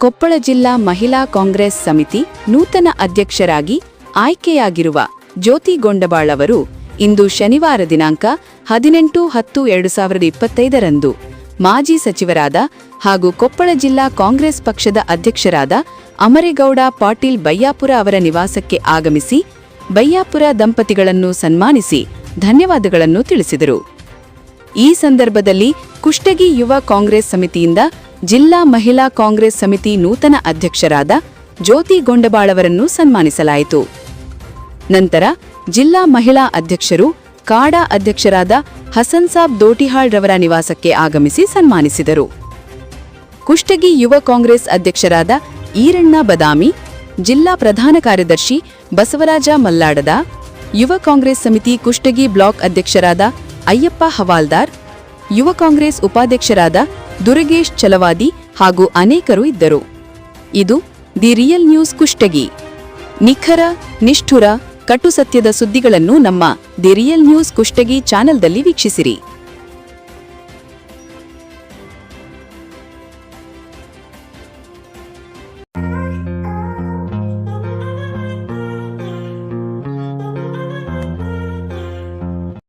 ಕೊಪ್ಪಳ ಜಿಲ್ಲಾ ಮಹಿಳಾ ಕಾಂಗ್ರೆಸ್ ಸಮಿತಿ ನೂತನ ಅಧ್ಯಕ್ಷರಾಗಿ ಆಯ್ಕೆಯಾಗಿರುವ ಜ್ಯೋತಿ ಗೊಂಡಬಾಳ್ ಅವರು ಇಂದು ಶನಿವಾರ ದಿನಾಂಕ ಹದಿನೆಂಟು ಹತ್ತು ಎರಡು ಸಾವಿರದ ಇಪ್ಪತ್ತೈದರಂದು ಮಾಜಿ ಸಚಿವರಾದ ಹಾಗೂ ಕೊಪ್ಪಳ ಜಿಲ್ಲಾ ಕಾಂಗ್ರೆಸ್ ಪಕ್ಷದ ಅಧ್ಯಕ್ಷರಾದ ಅಮರೇಗೌಡ ಪಾಟೀಲ್ ಬಯ್ಯಾಪುರ ಅವರ ನಿವಾಸಕ್ಕೆ ಆಗಮಿಸಿ ಬಯ್ಯಾಪುರ ದಂಪತಿಗಳನ್ನು ಸನ್ಮಾನಿಸಿ ಧನ್ಯವಾದಗಳನ್ನು ತಿಳಿಸಿದರು. ಈ ಸಂದರ್ಭದಲ್ಲಿ ಕುಷ್ಟಗಿ ಯುವ ಕಾಂಗ್ರೆಸ್ ಸಮಿತಿಯಿಂದ ಜಿಲ್ಲಾ ಮಹಿಳಾ ಕಾಂಗ್ರೆಸ್ ಸಮಿತಿ ನೂತನ ಅಧ್ಯಕ್ಷರಾದ ಜ್ಯೋತಿ ಗೊಂಡಬಾಳವರನ್ನು ಸನ್ಮಾನಿಸಲಾಯಿತು. ನಂತರ ಜಿಲ್ಲಾ ಮಹಿಳಾ ಅಧ್ಯಕ್ಷರು ಕಾಡಾ ಅಧ್ಯಕ್ಷರಾದ ಹಸನ್ ಸಾಬ್ ದೋಟಿಹಾಳ್ ರವರ ನಿವಾಸಕ್ಕೆ ಆಗಮಿಸಿ ಸನ್ಮಾನಿಸಿದರು. ಕುಷ್ಟಗಿ ಯುವ ಕಾಂಗ್ರೆಸ್ ಅಧ್ಯಕ್ಷರಾದ ಈರಣ್ಣ ಬದಾಮಿ, ಜಿಲ್ಲಾ ಪ್ರಧಾನ ಕಾರ್ಯದರ್ಶಿ ಬಸವರಾಜ ಮಲ್ಲಾಡದ, ಯುವ ಕಾಂಗ್ರೆಸ್ ಸಮಿತಿ ಕುಷ್ಟಗಿ ಬ್ಲಾಕ್ ಅಧ್ಯಕ್ಷರಾದ ಅಯ್ಯಪ್ಪ ಹವಾಲ್ದಾರ್, ಯುವ ಕಾಂಗ್ರೆಸ್ ಉಪಾಧ್ಯಕ್ಷರಾದ ದುರ್ಗೇಶ್ ಚಲವಾದಿ ಹಾಗೂ ಅನೇಕರು ಇದ್ದರು. ಇದು ದಿ ರಿಯಲ್ ನ್ಯೂಸ್ ಕುಷ್ಟಗಿ. ನಿಖರ, ನಿಷ್ಠುರ, ಕಟು ಸತ್ಯದ ಸುದ್ದಿಗಳನ್ನು ನಮ್ಮ ದಿ ರಿಯಲ್ ನ್ಯೂಸ್ ಕುಷ್ಟಗಿ ಚಾನೆಲ್ದಲ್ಲಿ ವೀಕ್ಷಿಸಿರಿ.